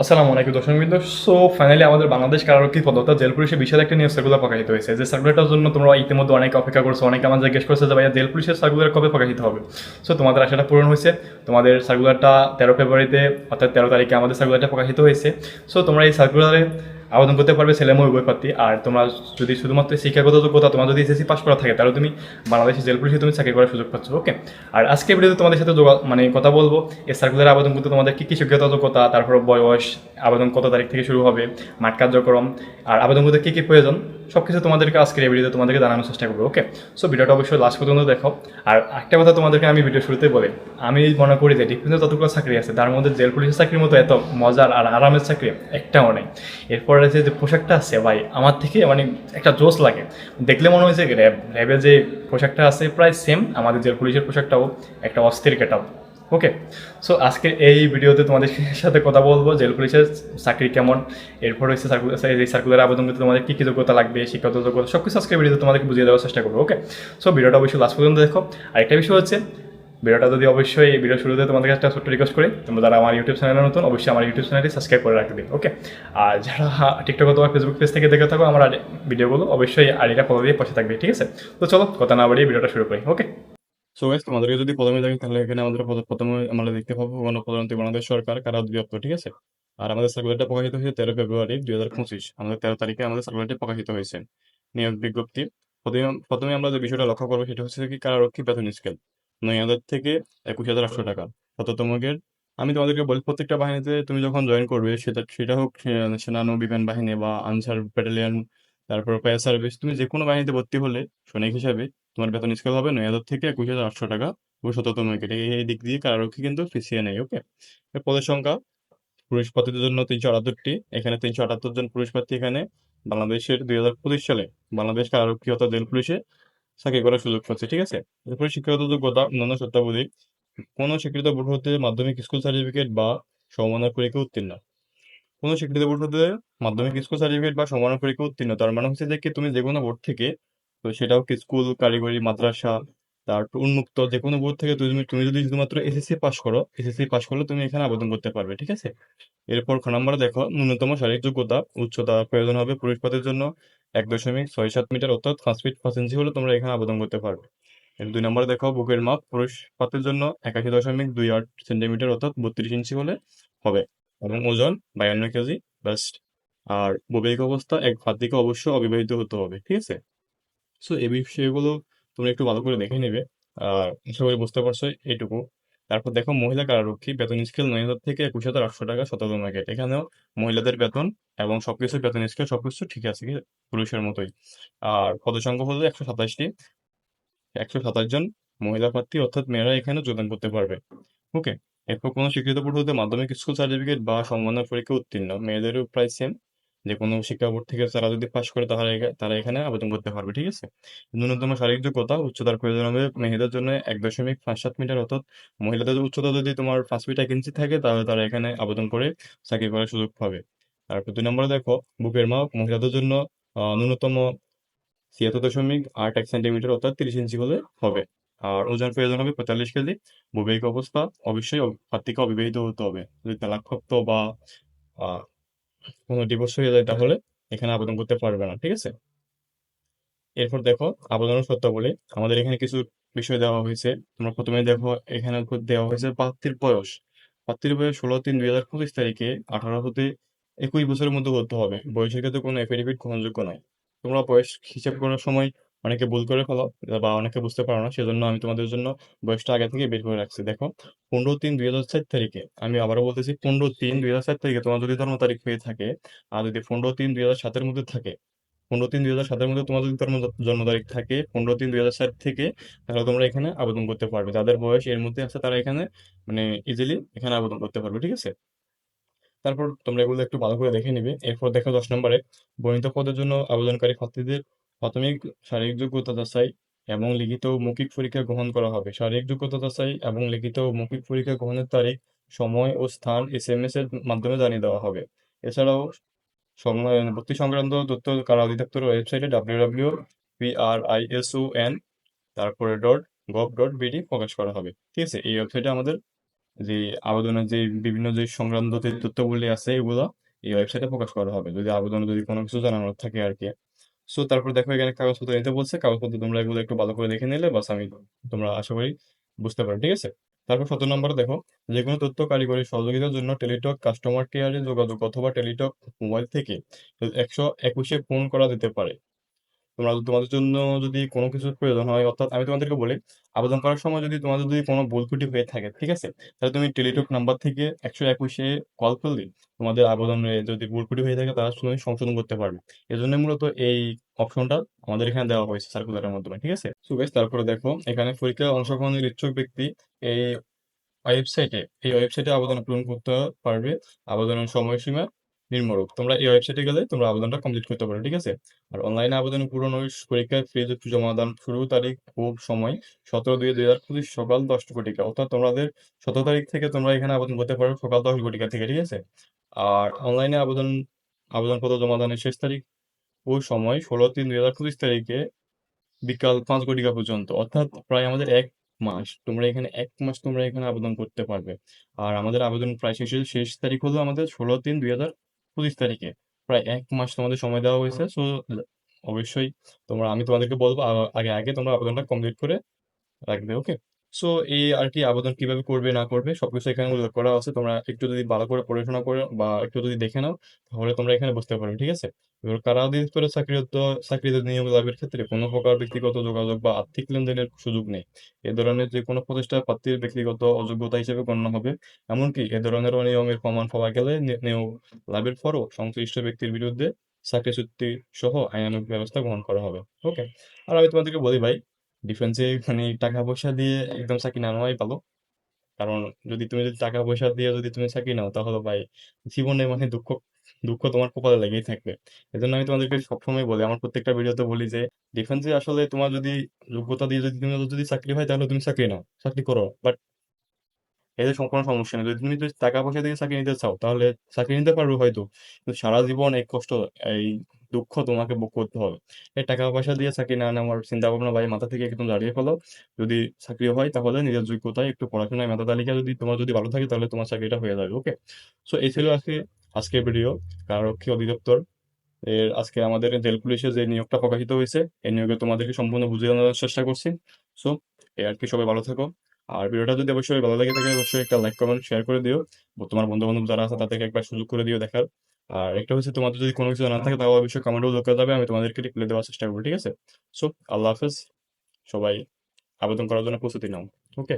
আসসালামু আলাইকুম, দর্শক বিন্দু। সো ফাইনালি আমাদের বাংলাদেশ কারারক্ষী পদতা জেল পুলিশের বিশাল একটা নিউজ সার্কুলার প্রকাশিত হয়েছে। যে সার্কুলারটার জন্য তোমরা ইতিমধ্যে অনেক অপেক্ষা করছ, অনেকে আমাদের জিজ্ঞেস করছে যে ভাইয়া জেল পুলিশের সার্কুলার কবে প্রকাশিত হবে। সো তোমাদের আশাটা পূরণ হয়েছে। তোমাদের সার্কুলারটা তেরো ফেব্রুয়ারিতে, অর্থাৎ তেরো তারিখে আমাদের সার্কুলারটা প্রকাশিত হয়েছে। সো তোমরা এই সার্কুলারে আবেদন করতে পারবে ছেলে মেয়ে উভয় প্রার্থী আর তোমরা যদি শুধুমাত্র শিক্ষাগত যোগ্যতা তোমার যদি এসএসসি পাস করা থাকে, তাহলে তুমি বাংলাদেশের জেল পুলিশে তুমি চাকরি করার সুযোগ পাচ্ছ ওকে আর আজকে ভিডিওতে তোমাদের সাথে মানে কথা বলব। এই সার্কুলারে আবেদন করতে তোমাদের কী কী শিক্ষাগত যোগ্যতা, তারপর বয়স, আবেদন কত তারিখ থেকে শুরু হবে, মাঠ কার্যক্রম, আর আবেদন করতে কী কী প্রয়োজন সব কিছু তোমাদেরকে আজকের এই ভিডিওতে তোমাদেরকে জানানোর চেষ্টা করব ওকে সো ভিডিওটা অবশ্যই লাস্ট পর্যন্ত দেখো। আর একটা কথা তোমাদেরকে আমি ভিডিও শুরুতে বলি, আমি মনে করি যে ডিফেন্সে যতগুলো চাকরি আছে, তার মধ্যে জেল পুলিশের চাকরির মতো এত মজার আর আরামের চাকরি একটাও নেই। এরপরে যে যে পোশাকটা আছে, ভাই, আমার থেকে মানে একটা জোশ লাগে। দেখলে মনে হয়েছে র্যাব র্যাবের যে পোশাকটা আছে, প্রায় সেম আমাদের জেল পুলিশের পোশাকটাও, একটা অস্থির কেটাও ওকে সো আজকে এই ভিডিওতে তোমাদের সাথে কথা বলব, জেল পুলিশের চাকরি কেমন, এরপর হচ্ছে সার্কুলার এই সার্কুলার আবেদন করতে তোমাদের কী কী যোগ্যতা লাগবে, শিক্ষাগত যোগ্যতা সব কিছু আজকে ভিডিওতে তোমাদেরকে বুঝিয়ে দেওয়ার চেষ্টা করব ওকে সো ভিডিওটা অবশ্যই লাস্ট পর্যন্ত দেখো। আরেকটা বিষয় হচ্ছে, ভিডিওটা যদি অবশ্যই এই ভিডিও শুরুতে তোমাদের কাছে একটা ছোট্ট রিকোয়েস্ট করি, তোমরা যারা আমার ইউটিউব চ্যানেলে নতুন, অবশ্যই আমার ইউটিউব চ্যানেলটি সাবস্ক্রাইব করে রাখবে ওকে আর যারা টিকটক অথবা ফেসবুক পেজ থেকে দেখে থাকো, আমার ভিডিওগুলো অবশ্যই আইডিটা ফলো দিয়ে পাশে থাকবে, ঠিক আছে? তো চলো, কথা না বাড়িয়ে ভিডিওটা শুরু করি ওকে সো গাইস তোমাদেরকে যদি প্রথমে দেখি, তাহলে এখানে আমাদের প্রথমে আমরা দেখতে পাবো বাংলাদেশ সরকার, কারা অধিদপ্তর, ঠিক আছে? আর আমাদের সার্কুলারটা প্রকাশিত হয়েছে তেরো ফেব্রুয়ারি দুই হাজার পঁচিশ। আমাদের তেরো তারিখে আমাদের সার্কুলারটি প্রকাশিত হয়েছে। নিয়োগ বিজ্ঞপ্তি। প্রথমে আমরা যে বিষয়টা লক্ষ্য করব, সেটা হচ্ছে কি কারারক্ষী বেতন স্কেল নয় হাজার থেকে একুশ হাজার আটশো টাকা। গ্রেড আমি তোমাদেরকে বলি, প্রত্যেকটা বাহিনীতে তুমি যখন জয়েন করবে, সেটা সেটা হোক সেনানৌ বিমান বাহিনী বা আনসার ব্যাটালিয়ন তারপর ফায়ার সার্ভিস, তুমি যে কোনো বাহিনীতে ভর্তি হলে সৈনিক হিসাবে তোমার বেতন স্কেল হবে নয় হাজার থেকে একুশ হাজার আটশো টাকা ও শততম উইকেট এই দিক দিয়ে কারারক্ষী কিন্তু পিছিয়ে নেই ওকে পদের সংখ্যা, পুরুষ প্রার্থীদের জন্য তিনশো আটাত্তরটি, এখানে তিনশো আটাত্তর জন পুরুষ প্রার্থী এখানে। বাংলাদেশের দুই হাজার পঁচিশ সালে বাংলাদেশ কারারক্ষী অর্থাৎ রেল পুলিশে চাকরি করার সুযোগ পাচ্ছে, ঠিক আছে? এরপরে শিক্ষাগত যোগ্যতা, অন্যান্য শর্তাবলী কোনো স্বীকৃত বোর্ড হতে মাধ্যমিক স্কুল সার্টিফিকেট বা সমমানের পরীক্ষা উত্তীর্ণ। কোনো স্বীকৃত হতে মাধ্যমিক স্কুল সার্টিফিকেট বা সমান পরীক্ষা উত্তীর্ণ। তার মানে হচ্ছে যে তুমি যে কোনো বোর্ড থেকে, তো সেটাও কি স্কুল, কারিগরি, মাদ্রাসা তারপর উন্মুক্ত যে কোনো বোর্ড থেকে তুমি তুমি যদি শুধুমাত্র এসএসসি পাস করো এসএসসি পাস করলে তুমি এখানে আবেদন করতে পারবে, ঠিক আছে? এরপর খ নম্বরে দেখো, ন্যূনতম শারীরিক যোগ্যতা, উচ্চতা প্রয়োজন হবে পুরুষ পদের জন্য এক দশমিক ছয় সাত মিটার, অর্থাৎ পাঁচ ফিট পাঁচ ইঞ্চি হলে তোমরা এখানে আবেদন করতে পারবে। দুই নম্বরে দেখো, বুকের মাপ পুরুষ পাতের জন্য একাশি দশমিক দুই আট সেন্টিমিটার অর্থাৎ বত্রিশ ইঞ্চি হলে হবে। এবং ওজন বায়ান্ন কেজি বেস্ট আর বৈবাহিক অবস্থা এক হাত দিকে অবশ্য অবিবাহিত হতে হবে, ঠিক আছে? সো এই বিষয়গুলো তোমরা একটু ভালো করে দেখে নেবে। আর আশা করি বুঝতে পারছ এইটুকু তারপর দেখো, মহিলা কারারক্ষী, বেতন স্কেল নয় হাজার থেকে একুশ হাজার আটশো টাকা শততম গেট এখানেও মহিলাদের বেতন এবং সবকিছু বেতন স্কেল সবকিছু ঠিক আছে, কি? পুরুষের মতোই। আর পদসংখ্যা হলো একশো সাতাশটি। একশো সাতাশ জন মহিলা প্রার্থী, অর্থাৎ মেয়েরা এখানে যোগদান করতে পারবে। ওকে এরপর কোনো স্বীকৃত বোর্ড মাধ্যমিক স্কুল সার্টিফিকেট বা সম্মাননা পরীক্ষা উত্তীর্ণ। মেয়েদেরও প্রায় সেম যে কোনো শিক্ষা বোর্ড থেকে তারা যদি পাশ করে তাহলে তারা এখানে আবেদন করতে পারবে, ঠিক আছে? ন্যূনতম শারীরিক যোগ্যতা, উচ্চতার প্রয়োজন হবে মেয়েদের জন্য এক দশমিক পাঁচ সাত মিটার, অর্থাৎ মহিলাদের উচ্চতা যদি তোমার পাঁচ ফিট এক ইঞ্চি থাকে তাহলে তারা এখানে আবেদন করে চাকরি করার সুযোগ পাবে। তারপর দুই নম্বরে দেখো, বুকের মাপ, মহিলাদের জন্য ন্যূনতম ছিয়াত্তর দশমিক আট এক সেন্টিমিটার অর্থাৎ তিরিশ ইঞ্চি হলে হবে। আর ওজন প্রয়োজন হবে পঁয়তাল্লিশ কেজি। বৈবাহিক অবস্থা অবশ্যই অব- প্রার্থীকে অবিবাহিত হতে হবে। যদি তালাকপ্রাপ্ত বা কোনো ডিভোর্স হয়ে যায় তাহলে এখানে আবেদন করতে পারবে না, ঠিক আছে? এরপর দেখো, আবেদনের শর্তাবলী। আমাদের এখানে কিছু বিষয় দেওয়া হয়েছে। তোমরা প্রথমে দেখো, এখানে দেওয়া হয়েছে প্রার্থীর বয়স। প্রার্থীর বয়স ষোলো তিন দুই হাজার পঁচিশ তারিখে আঠারো হতে একুশ বছরের মধ্যে হতে হবে। বয়সের ক্ষেত্রে কোনো এফিডেভিট গ্রহণযোগ্য নয়। তোমরা বয়স হিসাব করার সময় অনেকে ভুল করে ফেলো বা অনেকে বুঝতে পারো না, সেজন্য আমি তোমাদের জন্য বয়সটা আগে থেকে বের করে রাখছি। দেখো, পনেরো তিন দুই হাজার চার তারিখে, আমি আবারও বলতেছি পনেরো তিন দুই হাজার চার তারিখে তোমার যদি জন্ম তারিখ হয়ে থাকে, আর যদি পনেরো তিন দুই হাজার সাতের মধ্যে থাকে, পনেরো তিন দুই হাজার সাতের মধ্যে তোমার যদি জন্ম তারিখ থাকে, পনেরো তিন দুই হাজার সাত থেকে, তাহলে তোমরা এখানে আবেদন করতে পারবে। যাদের বয়স এর মধ্যে আছে, তারা এখানে মানে ইজিলি এখানে আবেদন করতে পারবে, ঠিক আছে? তারপর তোমরা এগুলো একটু ভালো করে দেখে নিবে। এরপর দেখো দশ নম্বরে, বর্ণিত পদের জন্য আবেদনকারী প্রার্থীদের প্রাথমিক শারীরিক যোগ্যতা যাচাই এবং লিখিত মৌখিক পরীক্ষা গ্রহণ করা হবে। শারীরিক যোগ্যতা যাচাই এবং লিখিত মৌখিক পরীক্ষা গ্রহণের তারিখ, সময় ও স্থান এস এম এস এর মাধ্যমে জানিয়ে দেওয়া হবে। এছাড়াও ভর্তি সংক্রান্ত তথ্য কারা অধিদপ্তর ওয়েবসাইটে W W P R I S O N তারপরে. ডট গভ ডট বিডি প্রকাশ করা হবে। ঠিক আছে, এই ওয়েবসাইটে আমাদের যে আবেদনের যে বিভিন্ন যে সংক্রান্ত তথ্যগুলি আছে, এগুলো এই ওয়েবসাইটে প্রকাশ করা হবে। যদি আবেদনে যদি কোনো কিছু জানানোর থাকে আর কি। সো তারপর দেখো এখানে কাগজপত্র নিতে বলছে। কাগজপত্র তোমরা এগুলো একটু ভালো করে দেখে নিলে, বাস আমি তোমরা আশা করি বুঝতে পারো, ঠিক আছে? তারপর সতেরো নম্বর দেখো যে কোনো তথ্য, কারিগরি সহযোগিতার জন্য টেলিটক, কাস্টমার কেয়ারে যোগাযোগ অথবা টেলিটক মোবাইল থেকে একশো একুশে ফোন করা যেতে পারে। তোমরা তোমাদের জন্য যদি কোনো কিছুর প্রয়োজন হয় অর্থাৎ আমি তোমাদেরকে বলি আবেদন করার সময় যদি তোমাদের যদি কোনো ভুল ত্রুটি হয়ে থাকে ঠিক আছে? তাহলে তুমি টেলিটক নাম্বার থেকে একশো একুশে কল করলে তোমাদের আবেদনে যদি ভুল ত্রুটি হয়ে থাকে তারা তুমি সংশোধন করতে পারবে। এই জন্য মূলত এই অপশনটা আমাদের এখানে দেওয়া হয়েছে সার্কুলারের মাধ্যমে ঠিক আছে? সো guys, তারপরে দেখো এখানে পরীক্ষায় অংশগ্রহণের ইচ্ছুক ব্যক্তি এই ওয়েবসাইটে এই ওয়েবসাইটে আবেদন পূরণ করতে পারবে। আবেদনের সময়সীমা নিম্নরূপ তোমরা এই ওয়েবসাইটে গেলে তোমরা আবেদনটা কমপ্লিট করতে পারো, ঠিক আছে? আর অনলাইনে আবেদন পূরণ ওই পরীক্ষার ফি জমাদান শুরু তারিখ ও সময় সতেরো দুই দুই হাজার পঁচিশ সকাল দশটা কোটিকা অর্থাৎ তোমাদের সতেরো তারিখ থেকে তোমরা এখানে আবেদন করতে পারো সকাল দশ কোটিকা থেকে, ঠিক আছে? আর অনলাইনে আবেদন, আবেদনপত্র জমাদানের শেষ তারিখ ও সময় ষোলো তিন দুই হাজার পঁচিশ তারিখে বিকাল পাঁচ কোটিকা পর্যন্ত, অর্থাৎ প্রায় আমাদের এক মাস। তোমরা এখানে এক মাস তোমরা এখানে আবেদন করতে পারবে। আর আমাদের আবেদন প্রায় শেষের, শেষ তারিখ হলো আমাদের ষোলো তিন দুই হাজার পঁচিশ তারিখে। প্রায় এক মাস তোমাদের সময় দেওয়া হয়েছে সো অবশ্যই তোমরা, আমি তোমাদেরকে বলব আগে আগে তোমরা আবেদনটা কমপ্লিট করে রাখবে ওকে সো এই আর কি আবেদন কীভাবে করবে, না করবে, সবকিছু এখানে উল্লেখ করা আছে। তোমরা একটু যদি ভালো করে পড়াশোনা করো বা একটু যদি দেখে নাও, তাহলে তোমরা এখানে বুঝতে পারবে, ঠিক আছে? এবার কারা অধিদপ্তরে চাকরিরত, চাকরিতে নিয়োগ লাভের ক্ষেত্রে কোনো প্রকার ব্যক্তিগত যোগাযোগ বা আর্থিক লেনদেনের সুযোগ নেই? এ ধরনের যে কোনো প্রতিষ্ঠা প্রার্থীর ব্যক্তিগত অযোগ্যতা হিসেবে গণ্য হবে। এমনকি এ ধরনের অনিয়মের প্রমাণ পাওয়া গেলে নিয়োগ লাভের পরও সংশ্লিষ্ট ব্যক্তির বিরুদ্ধে চাকরি চুক্তি সহ আইনানুগ ব্যবস্থা গ্রহণ করা হবে। ওকে আর আমি তোমাদেরকে বলি ভাই ডিফেন্সে মানে টাকা পয়সা দিয়ে একদম চাকরি না নেওয়াই ভালো। কারণ যদি তুমি যদি টাকা পয়সা দিয়ে যদি তুমি চাকরি নাও, তাহলে ভাই জীবনে মানে দুঃখ দুঃখ তোমার কপালে লেগেই থাকবে। এজন্য আমি তোমাদেরকে সবসময় বলি, আমার প্রত্যেকটা ভিডিওতে বলি যে ডিফেন্সে আসলে তোমার যদি যোগ্যতা দিয়ে যদি তুমি যদি চাকরি হয়, তাহলে তুমি চাকরি নাও, চাকরি করো। বাট এতে কোনো সমস্যা নেই। যদি তুমি যদি টাকা পয়সা দিয়ে চাকরি নিতে চাও, তাহলে চাকরি নিতে পারবে হয়তো। কিন্তু সারা জীবন এই কষ্ট, এই দুঃখ তোমাকে ভোগ করতে হবে। এই টাকা পয়সা দিয়ে চাকরি না নেওয়ার চিন্তা ভাবনা ভাই মাথা থেকে একদম দাঁড়িয়ে ফেলো। যদি চাকরি হয়, তাহলে নিজের যোগ্যতায় একটু পড়াশোনায় মেধা তালিকা যদি তোমার যদি ভালো থাকে, তাহলে তোমার চাকরিটা হয়ে যাবে ওকে সো এই ছিল আজকে আজকের ভিডিও কারারক্ষী অধিদপ্তর। এর আজকে আমাদের জেল পুলিশে যে নিয়োগটা প্রকাশিত হয়েছে, এই নিয়োগে তোমাদেরকে সম্পূর্ণ বুঝিয়ে দেওয়ার চেষ্টা করছি। সো এই আর কি, সবাই ভালো থাকো। আর ভিডিওটা যদি অবশ্যই ভালো লাগে থাকে, অবশ্যই একটা লাইক কমেন্ট শেয়ার করে দিও। তোমার বন্ধু বান্ধব যারা আছে, তাদেরকে একবার সুযোগ করে দিও দেখার। আর একটা হচ্ছে তোমাদের যদি কোনো কিছু জানা থাকে তাহলে অবশ্যই কমেন্টও করে যাবে আমি তোমাদেরকে রিপ্লাই দেওয়ার চেষ্টা করব, ঠিক আছে? সো আল্লাহ হাফেজ। সবাই আবেদন করার জন্য প্রস্তুতি নাও ওকে